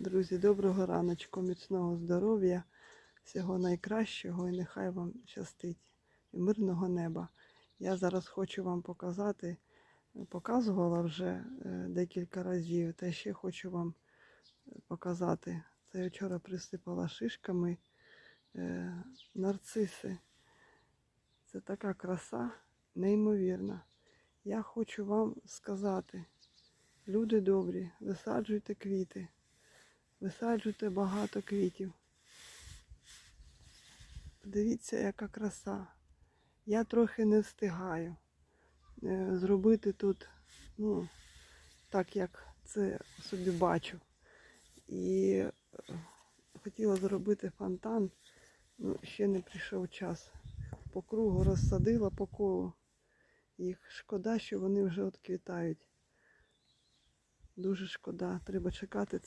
Друзі, доброго раночку, міцного здоров'я, всього найкращого і нехай вам щастить і мирного неба. Я зараз хочу вам показати, показувала вже е, декілька разів, та ще хочу вам е, показати. Це я вчора присипала шишками е, нарциси. Це така краса, неймовірна. Я хочу вам сказати, люди добрі, висаджуйте квіти. Висаджуйте багато квітів. Подивіться, яка краса. Я трохи не встигаю е, зробити тут, ну, так як це собі бачу. І е, хотіла зробити фонтан, ну, ще не прийшов час. По кругу розсадила по колу. Їх шкода, що вони вже отквітають. Дуже шкода, треба чекати